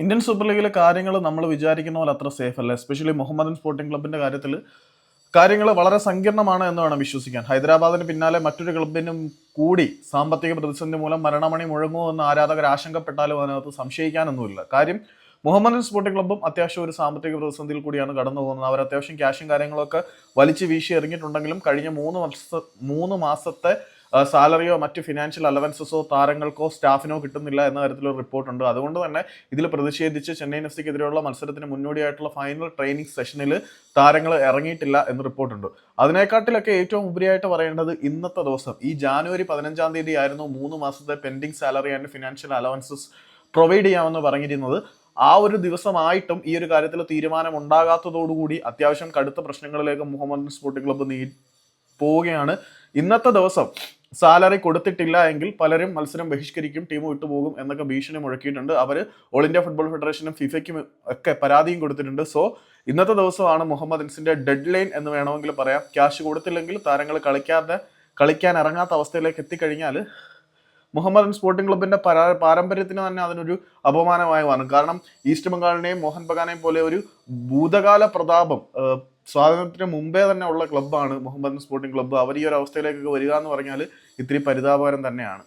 Indian super ലീഗിലെ കാര്യങ്ങൾ നമ്മൾ വിചാരിക്കുന്ന പോലെ അത്ര സേഫ് അല്ല. എസ്പെഷ്യലി മുഹമ്മദൻ സ്പോർട്ടിംഗ് ക്ലബിന്റെ കാര്യത്തിൽ കാര്യങ്ങൾ വളരെ സങ്കീർണമാണ് എന്ന് വേണം വിശ്വസിക്കാൻ. ഹൈദരാബാദിന് പിന്നാലെ മറ്റൊരു ക്ലബിനും കൂടി സാമ്പത്തിക പ്രതിസന്ധി മൂലം മരണമണി മുഴങ്ങുമോ എന്ന് ആരാധകർ ആശങ്കപ്പെട്ടാലും അതിനകത്ത് സംശയിക്കാനൊന്നുമില്ല. കാര്യം മുഹമ്മദൻ സ്പോർട്ടിംഗ് ക്ലബ്ബും അത്യാവശ്യം ഒരു സാമ്പത്തിക പ്രതിസന്ധിയിൽ കൂടിയാണ് കടന്നു പോകുന്നത്. അവർ അത്യാവശ്യം ക്യാഷും കാര്യങ്ങളൊക്കെ വലിച്ചു വീശി എറിഞ്ഞിട്ടുണ്ടെങ്കിലും കഴിഞ്ഞ മൂന്ന് വർഷ മൂന്ന് മാസത്തെ സാലറിയോ മറ്റ് ഫിനാൻഷ്യൽ അലവൻസസോ താരങ്ങൾക്കോ സ്റ്റാഫിനോ കിട്ടുന്നില്ല എന്ന തരത്തിലൊരു റിപ്പോർട്ടുണ്ട്. അതുകൊണ്ട് തന്നെ ഇതിൽ പ്രതിഷേധിച്ച് ചെന്നൈയിൻ എഫ് സിക്കെതിരെയുള്ള മത്സരത്തിന് മുന്നോടിയായിട്ടുള്ള ഫൈനൽ ട്രെയിനിങ് സെഷനിൽ താരങ്ങൾ ഇറങ്ങിയിട്ടില്ല എന്ന് റിപ്പോർട്ടുണ്ട്. അതിനെക്കാട്ടിലൊക്കെ ഏറ്റവും ഉപരിയായിട്ട് പറയേണ്ടത് ഇന്നത്തെ ദിവസം. ഈ ജാനുവരി പതിനഞ്ചാം തീയതി ആയിരുന്നു മൂന്ന് മാസത്തെ pending salary and financial allowances provide ചെയ്യാമെന്ന് പറഞ്ഞിരുന്നത്. ആ ഒരു ദിവസമായിട്ടും ഈ ഒരു കാര്യത്തിൽ തീരുമാനം ഉണ്ടാകാത്തതോടുകൂടി അത്യാവശ്യം കടുത്ത പ്രശ്നങ്ങളിലേക്ക് മുഹമ്മദ് സ്പോർട്ടിംഗ് ക്ലബ്ബ് നീ പോവുകയാണ്. ഇന്നത്തെ ദിവസം സാലറി കൊടുത്തിട്ടില്ല എങ്കിൽ പലരും മത്സരം ബഹിഷ്കരിക്കും ടീം വിട്ടുപോകും എന്നൊക്കെ ഭീഷണി മുഴക്കിയിട്ടുണ്ട്. അവർ ഓൾ ഇന്ത്യ ഫുട്ബോൾ ഫെഡറേഷനും ഫിഫയ്ക്കും ഒക്കെ പരാതിയും കൊടുത്തിട്ടുണ്ട്. സോ ഇന്നത്തെ ദിവസമാണ് മുഹമ്മദ് മുഹമ്മദൻസിന്റെ ഡെഡ് ലൈൻ എന്ന് വേണമെങ്കിൽ പറയാം. ക്യാഷ് കൊടുത്തില്ലെങ്കിൽ താരങ്ങൾ കളിക്കാതെ കളിക്കാൻ ഇറങ്ങാത്ത അവസ്ഥയിലേക്ക് എത്തിക്കഴിഞ്ഞാൽ മുഹമ്മദൻ സ്പോർട്ടിംഗ് ക്ലബിന്റെ പരാ- പാരമ്പര്യത്തിന് തന്നെ അതിനൊരു അപമാനമായി മാറും. കാരണം ഈസ്റ്റ് ബംഗാളിനെയും മോഹൻ ബഗാനെയും പോലെ ഒരു ഭൂതകാല പ്രതാപം സ്വാതന്ത്ര്യത്തിന് മുമ്പേ തന്നെ ഉള്ള ക്ലബ്ബാണ് മുഹമ്മദ് സ്പോർട്ടിംഗ് ക്ലബ്ബ് അവർ ഈ ഒരു അവസ്ഥയിലേക്കൊക്കെ വരിക എന്ന് പറഞ്ഞാൽ ഇത്തിരി പരിതാപകരം തന്നെയാണ്.